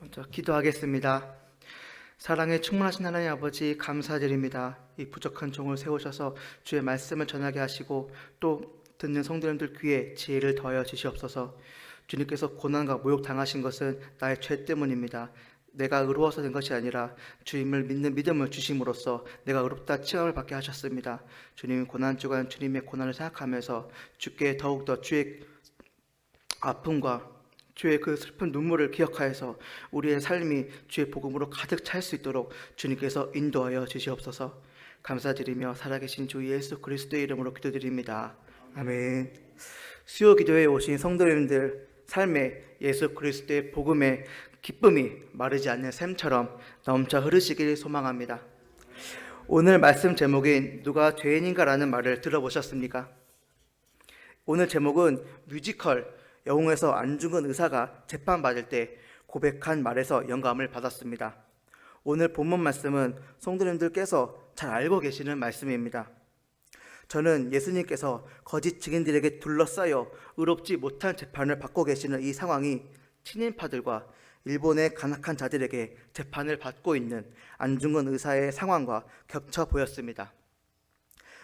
먼저 기도하겠습니다. 사랑에 충만하신 하나님 아버지 감사드립니다. 이 부족한 종을 세우셔서 주의 말씀을 전하게 하시고 또 듣는 성도님들 귀에 지혜를 더하여 주시옵소서. 주님께서 고난과 모욕 당하신 것은 나의 죄 때문입니다. 내가 의로워서 된 것이 아니라 주님을 믿는 믿음을 주심으로써 내가 의롭다 칭함을 받게 하셨습니다. 주님 고난 주간 주님의 고난을 생각하면서 주께 더욱더 주의 아픔과 주의 그 슬픈 눈물을 기억하여서 우리의 삶이 주의 복음으로 가득 찰 수 있도록 주님께서 인도하여 주시옵소서. 감사드리며 살아계신 주 예수 그리스도의 이름으로 기도드립니다. 아멘. 수요 기도에 오신 성도님들 삶에 예수 그리스도의 복음의 기쁨이 마르지 않는 샘처럼 넘쳐 흐르시길 소망합니다. 오늘 말씀 제목인 누가 죄인인가라는 말을 들어보셨습니까? 오늘 제목은 뮤지컬 영웅에서 안중근 의사가 재판받을 때 고백한 말에서 영감을 받았습니다. 오늘 본문 말씀은 성도님들께서 잘 알고 계시는 말씀입니다. 저는 예수님께서 거짓 증인들에게 둘러싸여 의롭지 못한 재판을 받고 계시는 이 상황이 친인파들과 일본의 간악한 자들에게 재판을 받고 있는 안중근 의사의 상황과 겹쳐 보였습니다.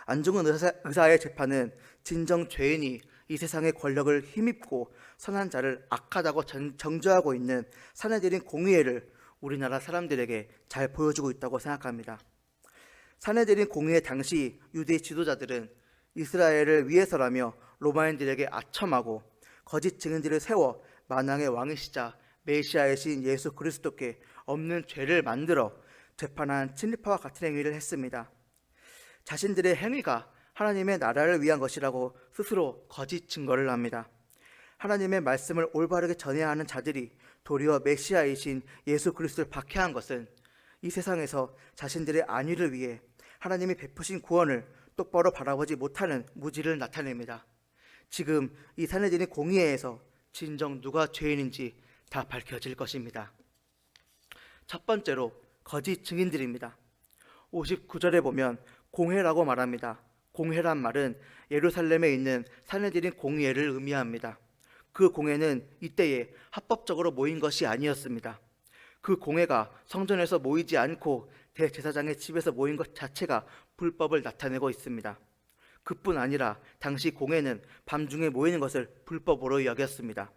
안중근 의사, 의사의 재판은 진정 죄인이 이 세상의 권력을 힘입고 선한 자를 악하다고 전- 정죄하고 있는 사내들인 공의회를 우리나라 사람들에게 잘 보여주고 있다고 생각합니다. 사내들인 공의회 당시 유대 지도자들은 이스라엘을 위해서라며 로마인들에게 아첨하고 거짓 증인들을 세워 만왕의 왕이시자 메시아이신 예수 그리스도께 없는 죄를 만들어 재판한 친리파와 같은 행위를 했습니다. 자신들의 행위가 하나님의 나라를 위한 것이라고 스스로 거짓 증거를 합니다. 하나님의 말씀을 올바르게 전해야 하는 자들이 도리어 메시아이신 예수 그리스도를 박해한 것은 이 세상에서 자신들의 안위를 위해 하나님이 베푸신 구원을 똑바로 바라보지 못하는 무지를 나타냅니다. 지금 이 사내들의 공의회에서 진정 누가 죄인인지 다 밝혀질 것입니다. 첫 번째로 거짓 증인들입니다. 59절에 보면 공회라고 말합니다. 공회란 말은 예루살렘에 있는 사내들인 공회를 의미합니다. 그 공회는 이때에 합법적으로 모인 것이 아니었습니다. 그 공회가 성전에서 모이지 않고 대제사장의 집에서 모인 것 자체가 불법을 나타내고 있습니다. 그뿐 아니라 당시 공회는 밤중에 모이는 것을 불법으로 여겼습니다.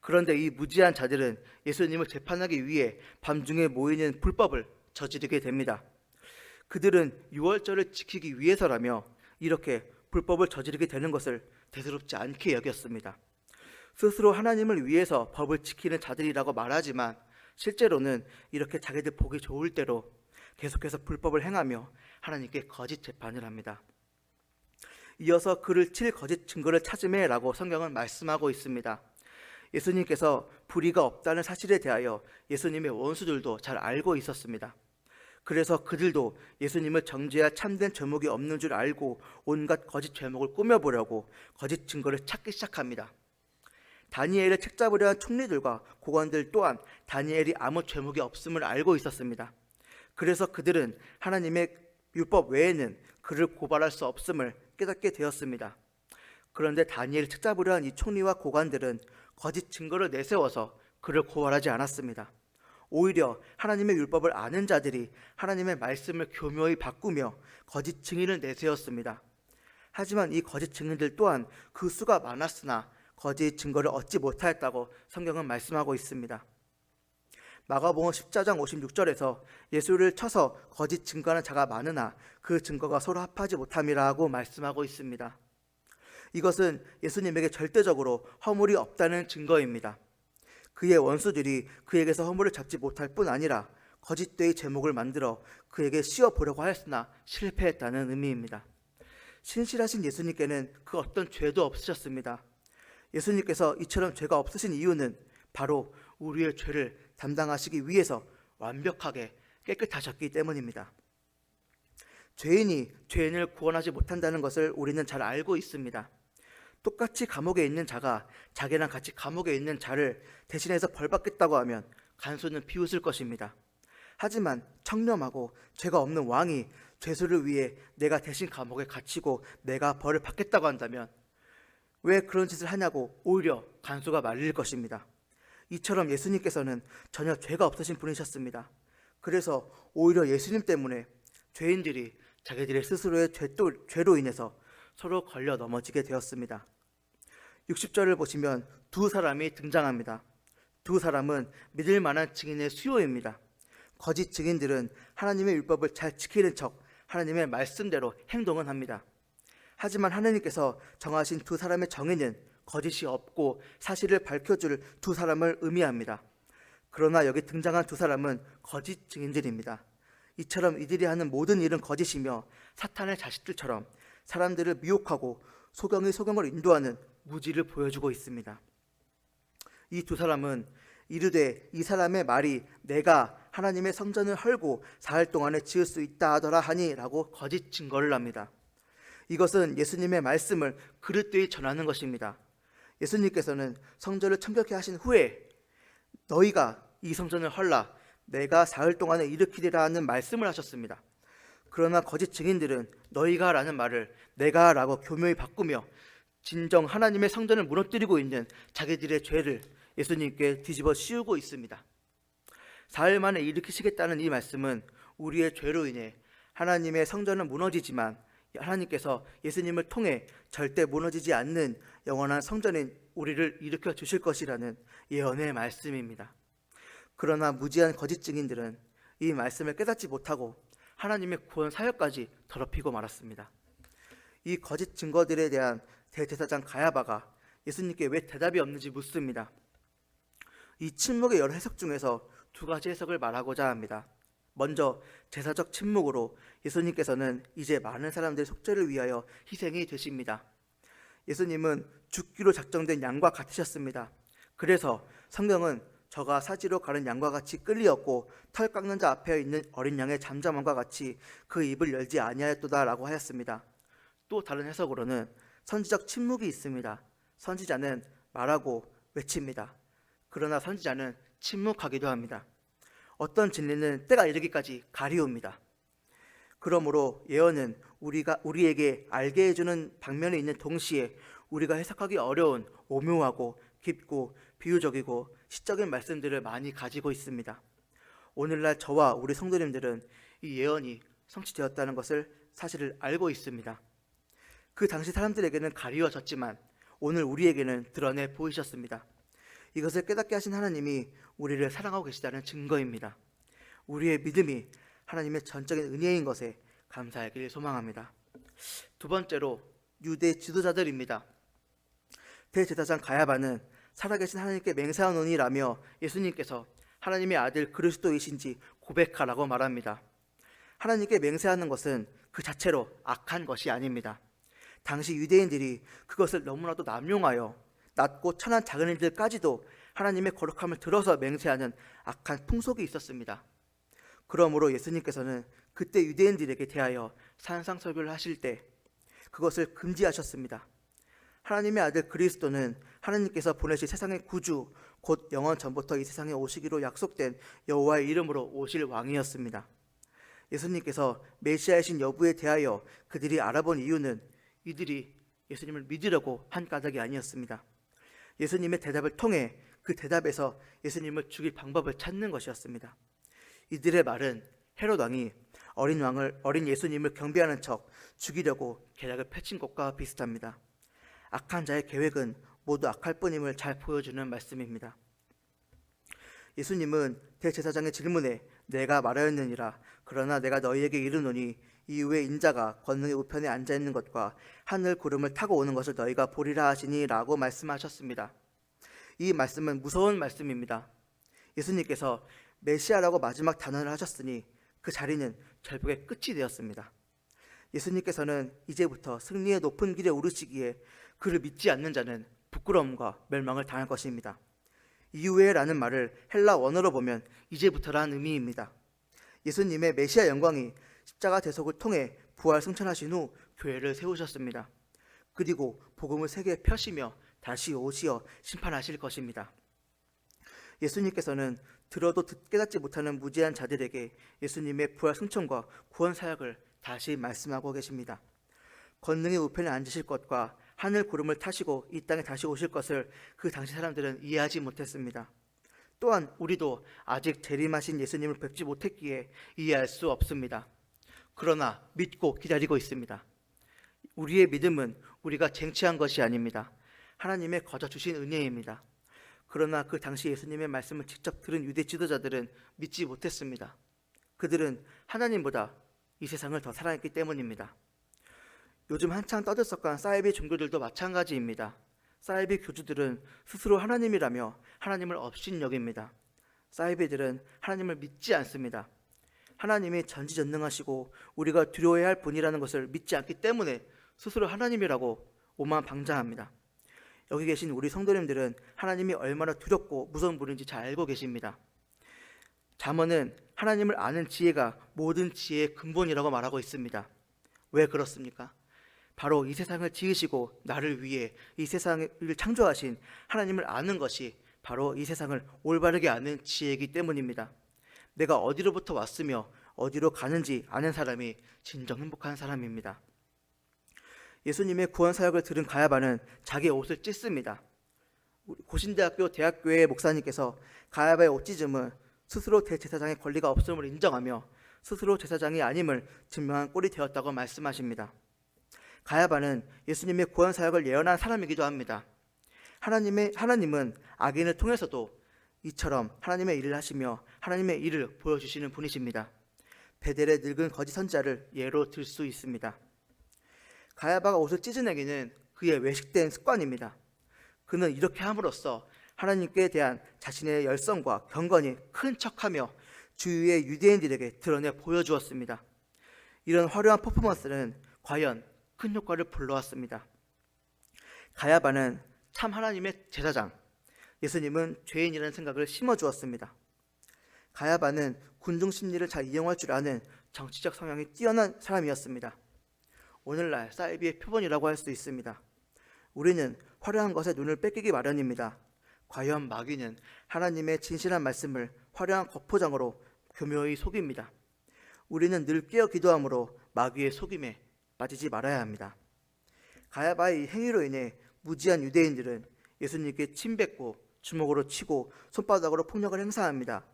그런데 이 무지한 자들은 예수님을 재판하기 위해 밤중에 모이는 불법을 저지르게 됩니다. 그들은 유월절을 지키기 위해서라며 이렇게 불법을 저지르게 되는 것을 대수롭지 않게 여겼습니다. 스스로 하나님을 위해서 법을 지키는 자들이라고 말하지만 실제로는 이렇게 자기들 보기 좋을 대로 계속해서 불법을 행하며 하나님께 거짓 재판을 합니다. 이어서 그를 칠 거짓 증거를 찾음에라고 성경은 말씀하고 있습니다. 예수님께서 불의가 없다는 사실에 대하여 예수님의 원수들도 잘 알고 있었습니다. 그래서 그들도 예수님을 정죄할 참된 죄목이 없는 줄 알고 온갖 거짓 죄목을 꾸며보려고 거짓 증거를 찾기 시작합니다. 다니엘을 책잡으려 한 총리들과 고관들 또한 다니엘이 아무 죄목이 없음을 알고 있었습니다. 그래서 그들은 하나님의 율법 외에는 그를 고발할 수 없음을 깨닫게 되었습니다. 그런데 다니엘을 책잡으려 한 이 총리와 고관들은 거짓 증거를 내세워서 그를 고발하지 않았습니다. 오히려 하나님의 율법을 아는 자들이 하나님의 말씀을 교묘히 바꾸며 거짓 증인을 내세웠습니다. 하지만 이 거짓 증인들 또한 그 수가 많았으나 거짓 증거를 얻지 못하였다고 성경은 말씀하고 있습니다. 마가복음 14장 56절에서 예수를 쳐서 거짓 증거하는 자가 많으나 그 증거가 서로 합하지 못함이라고 말씀하고 있습니다. 이것은 예수님에게 절대적으로 허물이 없다는 증거입니다. 그의 원수들이 그에게서 허물을 잡지 못할 뿐 아니라 거짓되이 제목을 만들어 그에게 씌워 보려고 하였으나 실패했다는 의미입니다. 신실하신 예수님께는 그 어떤 죄도 없으셨습니다. 예수님께서 이처럼 죄가 없으신 이유는 바로 우리의 죄를 담당하시기 위해서 완벽하게 깨끗하셨기 때문입니다. 죄인이 죄인을 구원하지 못한다는 것을 우리는 잘 알고 있습니다. 똑같이 감옥에 있는 자가 자기랑 같이 감옥에 있는 자를 대신해서 벌받겠다고 하면 간수는 비웃을 것입니다. 하지만 청렴하고 죄가 없는 왕이 죄수를 위해 내가 대신 감옥에 갇히고 내가 벌을 받겠다고 한다면 왜 그런 짓을 하냐고 오히려 간수가 말릴 것입니다. 이처럼 예수님께서는 전혀 죄가 없으신 분이셨습니다. 그래서 오히려 예수님 때문에 죄인들이 자기들의 스스로의 죄도, 죄로 인해서 서로 걸려 넘어지게 되었습니다. 60절을 보시면 두 사람이 등장합니다. 두 사람은 믿을 만한 증인의 수요입니다. 거짓 증인들은 하나님의 율법을 잘 지키는 척 하나님의 말씀대로 행동은 합니다. 하지만 하나님께서 정하신 두 사람의 정의는 거짓이 없고 사실을 밝혀줄 두 사람을 의미합니다. 그러나 여기 등장한 두 사람은 거짓 증인들입니다. 이처럼 이들이 하는 모든 일은 거짓이며 사탄의 자식들처럼 사람들을 미혹하고 소경이 소경을 인도하는 무지를 보여주고 있습니다. 이 두 사람은 이르되 이 사람의 말이 내가 하나님의 성전을 헐고 사흘 동안에 지을 수 있다 하더라 하니라고 거짓 증거를 합니다. 이것은 예수님의 말씀을 그릇되이 전하는 것입니다. 예수님께서는 성전을 청결케 하신 후에 너희가 이 성전을 헐라 내가 사흘 동안에 일으키리라 하는 말씀을 하셨습니다. 그러나 거짓 증인들은 너희가 라는 말을 내가 라고 교묘히 바꾸며 진정 하나님의 성전을 무너뜨리고 있는 자기들의 죄를 예수님께 뒤집어 씌우고 있습니다. 사흘 만에 일으키시겠다는 이 말씀은 우리의 죄로 인해 하나님의 성전은 무너지지만 하나님께서 예수님을 통해 절대 무너지지 않는 영원한 성전인 우리를 일으켜 주실 것이라는 예언의 말씀입니다. 그러나 무지한 거짓 증인들은 이 말씀을 깨닫지 못하고 하나님의 구원 사역까지 더럽히고 말았습니다. 이 거짓 증거들에 대한 대제사장 가야바가 예수님께 왜 대답이 없는지 묻습니다. 이 침묵의 여러 해석 중에서 두 가지 해석을 말하고자 합니다. 먼저 제사적 침묵으로 예수님께서는 이제 많은 사람들의 속죄를 위하여 희생이 되십니다. 예수님은 죽기로 작정된 양과 같으셨습니다. 그래서 성경은 저가 사지로 가는 양과 같이 끌리었고 털 깎는 자 앞에 있는 어린 양의 잠잠함과 같이 그 입을 열지 아니하였도다라고 하였습니다. 또 다른 해석으로는 선지적 침묵이 있습니다. 선지자는 말하고 외칩니다. 그러나 선지자는 침묵하기도 합니다. 어떤 진리는 때가 이르기까지 가리웁니다. 그러므로 예언은 우리가 우리에게 알게 해주는 방면이 있는 동시에 우리가 해석하기 어려운 오묘하고 깊고 비유적이고 시적인 말씀들을 많이 가지고 있습니다. 오늘날 저와 우리 성도님들은 이 예언이 성취되었다는 것을 사실을 알고 있습니다. 그 당시 사람들에게는 가리워졌지만 오늘 우리에게는 드러내 보이셨습니다. 이것을 깨닫게 하신 하나님이 우리를 사랑하고 계시다는 증거입니다. 우리의 믿음이 하나님의 전적인 은혜인 것에 감사하기를 소망합니다. 두 번째로 유대 지도자들입니다. 대제사장 가야바는 살아계신 하나님께 맹세하노니라며 예수님께서 하나님의 아들 그리스도이신지 고백하라고 말합니다. 하나님께 맹세하는 것은 그 자체로 악한 것이 아닙니다. 당시 유대인들이 그것을 너무나도 남용하여 낮고 천한 작은 일들까지도 하나님의 거룩함을 들어서 맹세하는 악한 풍속이 있었습니다. 그러므로 예수님께서는 그때 유대인들에게 대하여 산상설교를 하실 때 그것을 금지하셨습니다. 하나님의 아들 그리스도는 하나님께서 보내실 세상의 구주 곧 영원 전부터 이 세상에 오시기로 약속된 여호와의 이름으로 오실 왕이었습니다. 예수님께서 메시아이신 여부에 대하여 그들이 알아본 이유는 이들이 예수님을 믿으려고 한 까닭이 아니었습니다. 예수님의 대답을 통해 그 대답에서 예수님을 죽일 방법을 찾는 것이었습니다. 이들의 말은 헤롯 왕이 어린 왕을 어린 예수님을 경배하는 척 죽이려고 계략을 펼친 것과 비슷합니다. 악한 자의 계획은 모두 악할 뿐임을 잘 보여주는 말씀입니다. 예수님은 대제사장의 질문에 내가 말하였느니라 그러나 내가 너희에게 이르노니 이후에 인자가 권능의 우편에 앉아 있는 것과 하늘 구름을 타고 오는 것을 너희가 보리라 하시니라고 말씀하셨습니다. 이 말씀은 무서운 말씀입니다. 예수님께서 메시아라고 마지막 단언을 하셨으니 그 자리는 절벽의 끝이 되었습니다. 예수님께서는 이제부터 승리의 높은 길에 오르시기에 그를 믿지 않는 자는 부끄러움과 멸망을 당할 것입니다. 이후에라는 말을 헬라 원어로 보면 이제부터라는 의미입니다. 예수님의 메시아 영광이 십자가 대속을 통해 부활 승천하신 후 교회를 세우셨습니다. 그리고 복음을 세계에 펴시며 다시 오시어 심판하실 것입니다. 예수님께서는 들어도 깨닫지 못하는 무지한 자들에게 예수님의 부활 승천과 구원 사역을 다시 말씀하고 계십니다. 권능의 우편에 앉으실 것과 하늘 구름을 타시고 이 땅에 다시 오실 것을 그 당시 사람들은 이해하지 못했습니다. 또한 우리도 아직 재림하신 예수님을 뵙지 못했기에 이해할 수 없습니다. 그러나 믿고 기다리고 있습니다. 우리의 믿음은 우리가 쟁취한 것이 아닙니다. 하나님의 거저 주신 은혜입니다. 그러나 그 당시 예수님의 말씀을 직접 들은 유대 지도자들은 믿지 못했습니다. 그들은 하나님보다 이 세상을 더 사랑했기 때문입니다. 요즘 한창 떠들썩한 사이비 종교들도 마찬가지입니다. 사이비 교주들은 스스로 하나님이라며 하나님을 업신여깁니다. 사이비들은 하나님을 믿지 않습니다. 하나님이 전지전능하시고 우리가 두려워해야 할 분이라는 것을 믿지 않기 때문에 스스로 하나님이라고 오만방자합니다. 여기 계신 우리 성도님들은 하나님이 얼마나 두렵고 무서운 분인지 잘 알고 계십니다. 잠언은 하나님을 아는 지혜가 모든 지혜의 근본이라고 말하고 있습니다. 왜 그렇습니까? 바로 이 세상을 지으시고 나를 위해 이 세상을 창조하신 하나님을 아는 것이 바로 이 세상을 올바르게 아는 지혜이기 때문입니다. 내가 어디로부터 왔으며 어디로 가는지 아는 사람이 진정 행복한 사람입니다. 예수님의 구원 사역을 들은 가야바는 자기의 옷을 찢습니다. 고신대학교 대학교의 목사님께서 가야바의 옷 찢음은 스스로 대제사장의 권리가 없음을 인정하며 스스로 제사장이 아님을 증명한 꼴이 되었다고 말씀하십니다. 가야바는 예수님의 구원 사역을 예언한 사람이기도 합니다. 하나님의 하나님은 악인을 통해서도 이처럼 하나님의 일을 하시며 하나님의 일을 보여주시는 분이십니다. 베델의 늙은 거짓 선자를 예로 들 수 있습니다. 가야바가 옷을 찢어내기는 그의 외식된 습관입니다. 그는 이렇게 함으로써 하나님께 대한 자신의 열성과 경건이 큰 척하며 주위의 유대인들에게 드러내 보여주었습니다. 이런 화려한 퍼포먼스는 과연 큰 효과를 불러왔습니다. 가야바는 참 하나님의 제사장, 예수님은 죄인이라는 생각을 심어주었습니다. 가야바는 군중 심리를 잘 이용할 줄 아는 정치적 성향이 뛰어난 사람이었습니다. 오늘날 사이비의 표본이라고 할 수 있습니다. 우리는 화려한 것에 눈을 뺏기기 마련입니다. 과연 마귀는 하나님의 진실한 말씀을 화려한 겉포장으로 교묘히 속입니다. 우리는 늘 깨어 기도함으로 마귀의 속임에 빠지지 말아야 합니다. 가야바의 이 행위로 인해 무지한 유대인들은 예수님께 침뱉고 주먹으로 치고 손바닥으로 폭력을 행사합니다.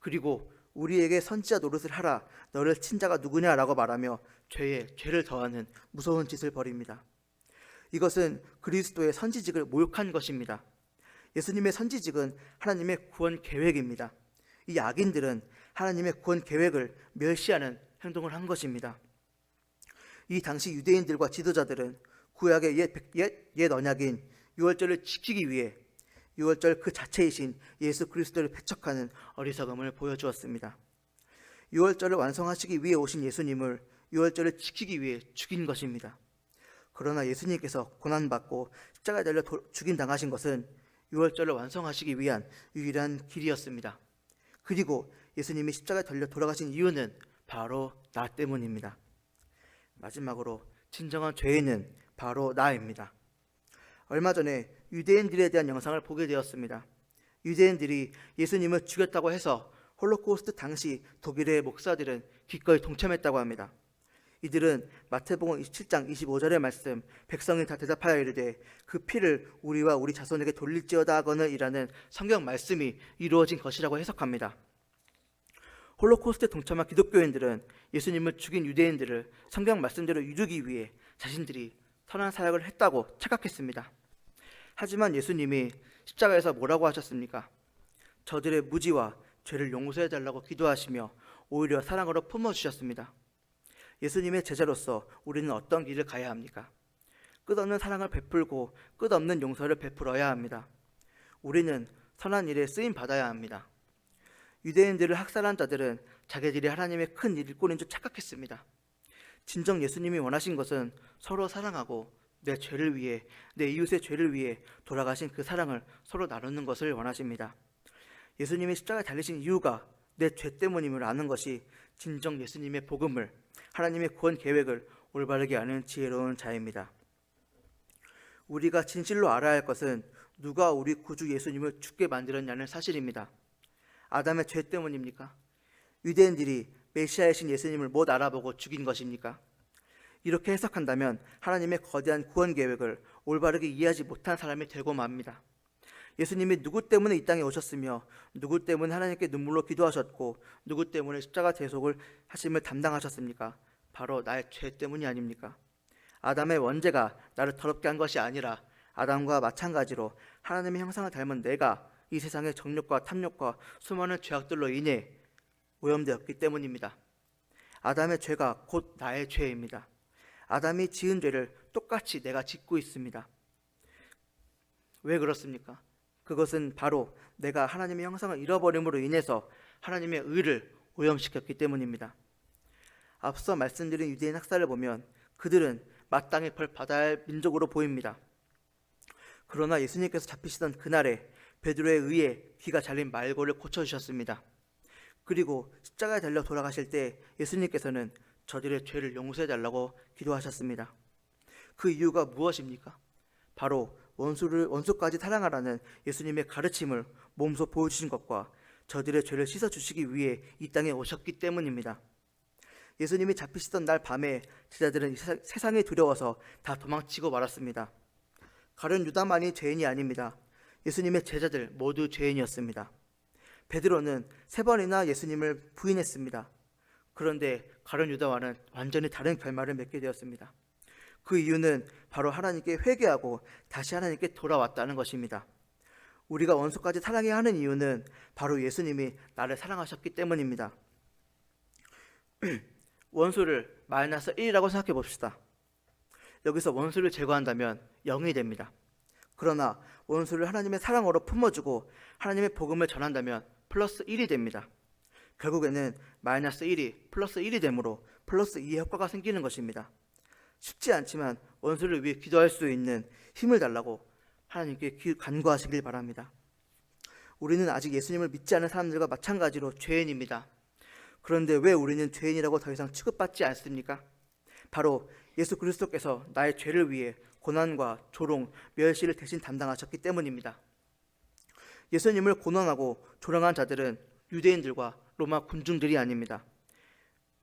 그리고 우리에게 선지자 노릇을 하라 너를 친 자가 누구냐라고 말하며 죄에 죄를 더하는 무서운 짓을 벌입니다. 이것은 그리스도의 선지직을 모욕한 것입니다. 예수님의 선지직은 하나님의 구원 계획입니다. 이 악인들은 하나님의 구원 계획을 멸시하는 행동을 한 것입니다. 이 당시 유대인들과 지도자들은 구약의 옛, 옛, 옛 언약인 유월절을 지키기 위해 유월절 그 자체이신 예수 그리스도를 배척하는 어리석음을 보여주었습니다. 유월절을 완성하시기 위해 오신 예수님을 유월절을 지키기 위해 죽인 것입니다. 그러나 예수님께서 고난받고 십자가에 달려 도- 죽임 당하신 것은 유월절을 완성하시기 위한 유일한 길이었습니다. 그리고 예수님이 십자가에 달려 돌아가신 이유는 바로 나 때문입니다. 마지막으로 진정한 죄인은 바로 나입니다. 얼마 전에 유대인들에 대한 영상을 보게 되었습니다. 유대인들이 예수님을 죽였다고 해서 홀로코스트 당시 독일의 목사들은 기꺼이 동참했다고 합니다. 이들은 마태복음 27장 25절의 말씀 백성이 다 대답하여 이르되 그 피를 우리와 우리 자손에게 돌릴지어다 하거늘 이라는 성경 말씀이 이루어진 것이라고 해석합니다. 홀로코스트에 동참한 기독교인들은 예수님을 죽인 유대인들을 성경 말씀대로 이루기 위해 자신들이 선한 사역을 했다고 착각했습니다. 하지만 예수님이 십자가에서 뭐라고 하셨습니까? 저들의 무지와 죄를 용서해 달라고 기도하시며 오히려 사랑으로 품어 주셨습니다. 예수님의 제자로서 우리는 어떤 길을 가야 합니까? 끝없는 사랑을 베풀고 끝없는 용서를 베풀어야 합니다. 우리는 선한 일에 쓰임 받아야 합니다. 유대인들을 학살한 자들은 자기들이 하나님의 큰 일꾼인 줄 착각했습니다. 진정 예수님이 원하신 것은 서로 사랑하고 내 죄를 위해 내 이웃의 죄를 위해 돌아가신 그 사랑을 서로 나누는 것을 원하십니다. 예수님이 십자가에 달리신 이유가 내 죄 때문임을 아는 것이 진정 예수님의 복음을 하나님의 구원 계획을 올바르게 아는 지혜로운 자입니다. 우리가 진실로 알아야 할 것은 누가 우리 구주 예수님을 죽게 만들었냐는 사실입니다. 아담의 죄 때문입니까? 유대인들이 메시아이신 예수님을 못 알아보고 죽인 것입니까? 이렇게 해석한다면 하나님의 거대한 구원 계획을 올바르게 이해하지 못한 사람이 되고 맙니다. 예수님이 누구 때문에 이 땅에 오셨으며 누구 때문에 하나님께 눈물로 기도하셨고 누구 때문에 십자가 대속을 하심을 담당하셨습니까? 바로 나의 죄 때문이 아닙니까? 아담의 원죄가 나를 더럽게 한 것이 아니라 아담과 마찬가지로 하나님의 형상을 닮은 내가 이 세상의 정욕과 탐욕과 수많은 죄악들로 인해 오염되었기 때문입니다. 아담의 죄가 곧 나의 죄입니다. 아담이 지은 죄를 똑같이 내가 짓고 있습니다. 왜 그렇습니까? 그것은 바로 내가 하나님의 형상을 잃어버림으로 인해서 하나님의 의를 오염시켰기 때문입니다. 앞서 말씀드린 유대인 학살을 보면 그들은 마땅히 벌 받아야 할 민족으로 보입니다. 그러나 예수님께서 잡히시던 그날에 베드로에 의해 귀가 잘린 말고를 고쳐 주셨습니다. 그리고 십자가에 달려 돌아가실 때 예수님께서는 저들의 죄를 용서해 달라고 기도하셨습니다. 그 이유가 무엇입니까? 바로 원수를 원수까지 사랑하라는 예수님의 가르침을 몸소 보여주신 것과 저들의 죄를 씻어 주시기 위해 이 땅에 오셨기 때문입니다. 예수님이 잡히시던 날 밤에 제자들은 세상에 두려워서 다 도망치고 말았습니다. 가룟 유다만이 죄인이 아닙니다. 예수님의 제자들 모두 죄인이었습니다. 베드로는 세 번이나 예수님을 부인했습니다. 그런데 가룟 유다와는 완전히 다른 결말을 맺게 되었습니다. 그 이유는 바로 하나님께 회개하고 다시 하나님께 돌아왔다는 것입니다. 우리가 원수까지 사랑해야 하는 이유는 바로 예수님이 나를 사랑하셨기 때문입니다. 원수를 마이너스 1이라고 생각해 봅시다. 여기서 원수를 제거한다면 0이 됩니다. 그러나 원수를 하나님의 사랑으로 품어주고 하나님의 복음을 전한다면 플러스 1이 됩니다. 결국에는 마이너스 1이 플러스 1이 되므로 플러스 2의 효과가 생기는 것입니다. 쉽지 않지만 원수를 위해 기도할 수 있는 힘을 달라고 하나님께 기- 간구하시길 바랍니다. 우리는 아직 예수님을 믿지 않은 사람들과 마찬가지로 죄인입니다. 그런데 왜 우리는 죄인이라고 더 이상 취급받지 않습니까? 바로 예수 그리스도께서 나의 죄를 위해 고난과 조롱, 멸시를 대신 담당하셨기 때문입니다. 예수님을 고난하고 조롱한 자들은 유대인들과 로마 군중들이 아닙니다.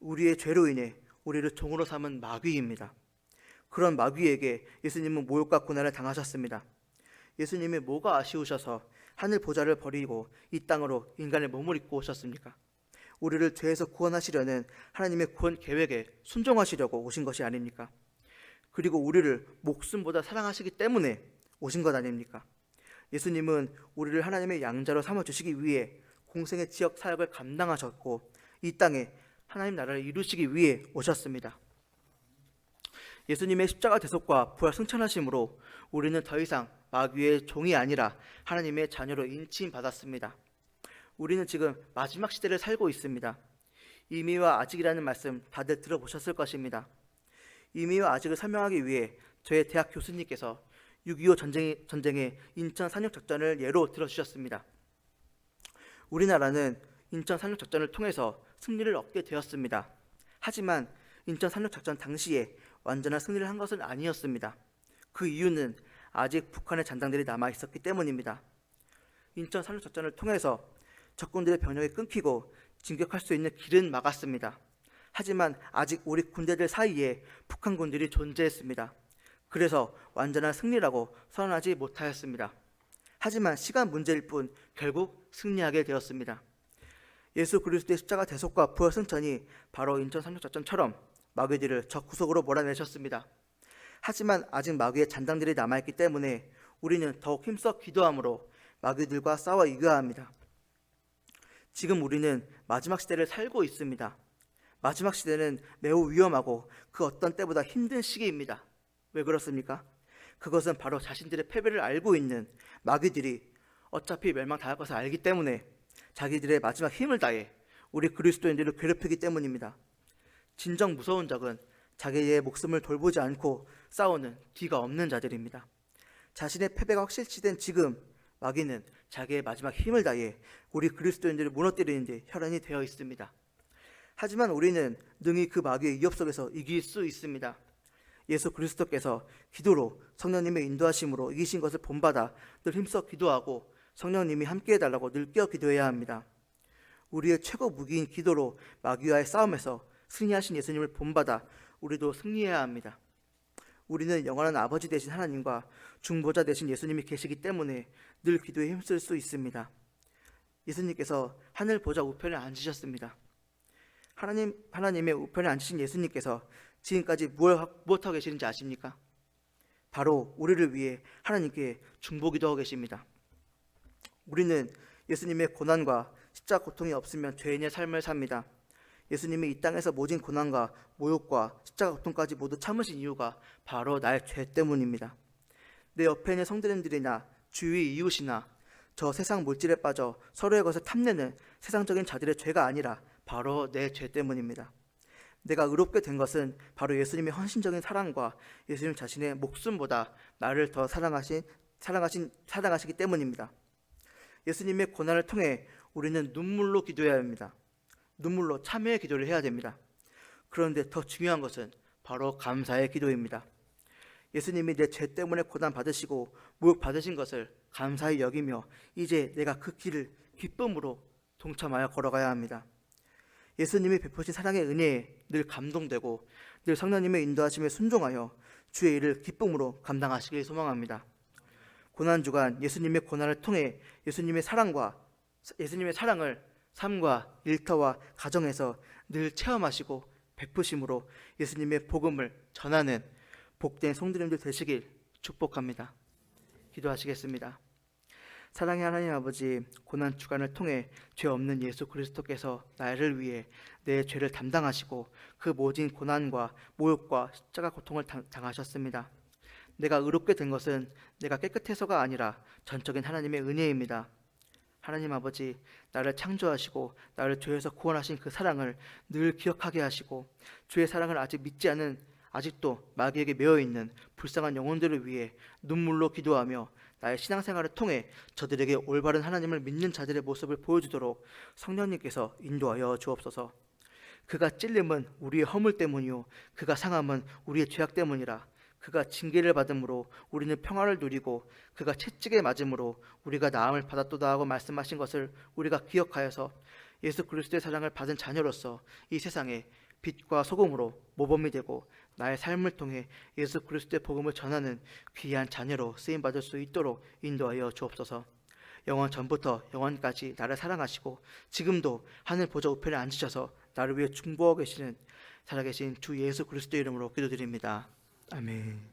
우리의 죄로 인해 우리를 종으로 삼은 마귀입니다. 그런 마귀에게 예수님은 모욕과 고난을 당하셨습니다. 예수님이 뭐가 아쉬우셔서 하늘 보좌를 버리고 이 땅으로 인간의 몸을 입고 오셨습니까? 우리를 죄에서 구원하시려는 하나님의 구원 계획에 순종하시려고 오신 것이 아닙니까? 그리고 우리를 목숨보다 사랑하시기 때문에 오신 것 아닙니까? 예수님은 우리를 하나님의 양자로 삼아 주시기 위해 공생의 지역 사역을 감당하셨고 이 땅에 하나님 나라를 이루시기 위해 오셨습니다. 예수님의 십자가 대속과 부활 승천하심으로 우리는 더 이상 마귀의 종이 아니라 하나님의 자녀로 인치임 받았습니다. 우리는 지금 마지막 시대를 살고 있습니다. 이미와 아직이라는 말씀 다들 들어보셨을 것입니다. 이미와 아직을 설명하기 위해 저의 대학 교수님께서 6.25 전쟁, 전쟁의 인천 산역 작전을 예로 들어주셨습니다. 우리나라는 인천 산역 작전을 통해서 승리를 얻게 되었습니다. 하지만 인천 산역 작전 당시에 완전한 승리를 한 것은 아니었습니다. 그 이유는 아직 북한의 잔당들이 남아 있었기 때문입니다. 인천 산역 작전을 통해서 적군들의 병력이 끊기고 진격할 수 있는 길은 막았습니다. 하지만 아직 우리 군대들 사이에 북한 군들이 존재했습니다. 그래서 완전한 승리라고 선언하지 못하였습니다. 하지만 시간 문제일 뿐 결국 승리하게 되었습니다. 예수 그리스도의 십자가 대속과 부활 승천이 바로 인천 삼육작전처럼 마귀들을 적 구석으로 몰아내셨습니다. 하지만 아직 마귀의 잔당들이 남아있기 때문에 우리는 더욱 힘써 기도함으로 마귀들과 싸워 이겨야 합니다. 지금 우리는 마지막 시대를 살고 있습니다. 마지막 시대는 매우 위험하고 그 어떤 때보다 힘든 시기입니다. 왜 그렇습니까? 그것은 바로 자신들의 패배를 알고 있는 마귀들이 어차피 멸망당할 것을 알기 때문에 자기들의 마지막 힘을 다해 우리 그리스도인들을 괴롭히기 때문입니다. 진정 무서운 적은 자기의 목숨을 돌보지 않고 싸우는 뒤가 없는 자들입니다. 자신의 패배가 확실시된 지금 마귀는 자기의 마지막 힘을 다해 우리 그리스도인들을 무너뜨리는 데 혈안이 되어 있습니다. 하지만 우리는 능히 그 마귀의 위협 속에서 이길 수 있습니다. 예수 그리스도께서 기도로 성령님의 인도하심으로 이기신 것을 본받아 늘 힘써 기도하고 성령님이 함께 해달라고 늘 깨어 기도해야 합니다. 우리의 최고 무기인 기도로 마귀와의 싸움에서 승리하신 예수님을 본받아 우리도 승리해야 합니다. 우리는 영원한 아버지 되신 하나님과 중보자 되신 예수님이 계시기 때문에 늘 기도에 힘쓸 수 있습니다. 예수님께서 하늘 보좌 우편에 앉으셨습니다. 하나님 하나님의 우편에 앉으신 예수님께서 지금까지 무엇 무엇 하고 계시는지 아십니까? 바로 우리를 위해 하나님께 중보기도하고 계십니다. 우리는 예수님의 고난과 십자가 고통이 없으면 죄인의 삶을 삽니다. 예수님이 이 땅에서 모진 고난과 모욕과 십자가 고통까지 모두 참으신 이유가 바로 나의 죄 때문입니다. 내 옆에 있는 성도님들이나 주위 이웃이나 저 세상 물질에 빠져 서로의 것을 탐내는 세상적인 자들의 죄가 아니라 바로 내 죄 때문입니다. 내가 의롭게 된 것은 바로 예수님의 헌신적인 사랑과 예수님 자신의 목숨보다 나를 더 사랑하신 사랑하신 사랑하시기 때문입니다. 예수님의 고난을 통해 우리는 눈물로 기도해야 합니다. 눈물로 참여의 기도를 해야 됩니다. 그런데 더 중요한 것은 바로 감사의 기도입니다. 예수님이 내 죄 때문에 고난 받으시고 모욕 받으신 것을 감사히 여기며 이제 내가 그 길을 기쁨으로 동참하여 걸어가야 합니다. 예수님이 베푸신 사랑의 은혜에 늘 감동되고 늘 성령님의 인도하심에 순종하여 주의 일을 기쁨으로 감당하시길 소망합니다. 고난 주간 예수님의 고난을 통해 예수님의 사랑과 예수님의 사랑을 삶과 일터와 가정에서 늘 체험하시고 베푸심으로 예수님의 복음을 전하는 복된 성도님들 되시길 축복합니다. 기도하시겠습니다. 사랑의 하나님 아버지 고난 주간을 통해 죄 없는 예수 그리스도께서 나를 위해 내 죄를 담당하시고 그 모진 고난과 모욕과 십자가 고통을 당- 당하셨습니다. 내가 의롭게 된 것은 내가 깨끗해서가 아니라 전적인 하나님의 은혜입니다. 하나님 아버지 나를 창조하시고 나를 죄에서 구원하신 그 사랑을 늘 기억하게 하시고 주의 사랑을 아직 믿지 않은 아직도 마귀에게 매여 있는 불쌍한 영혼들을 위해 눈물로 기도하며 나의 신앙생활을 통해 저들에게 올바른 하나님을 믿는 자들의 모습을 보여주도록 성령님께서 인도하여 주옵소서. 그가 찔림은 우리의 허물 때문이요 그가 상함은 우리의 죄악 때문이라 그가 징계를 받음으로 우리는 평화를 누리고 그가 채찍에 맞음으로 우리가 나음을 받았도다 하고 말씀하신 것을 우리가 기억하여서 예수 그리스도의 사랑을 받은 자녀로서 이 세상에 빛과 소금으로 모범이 되고 나의 삶을 통해 예수 그리스도의 복음을 전하는 귀한 자녀로 쓰임 받을 수 있도록 인도하여 주옵소서. 영원 전부터 영원까지 나를 사랑하시고 지금도 하늘 보좌 우편에 앉으셔서 나를 위해 중보하고 계시는 살아계신 주 예수 그리스도 이름으로 기도드립니다. 아멘.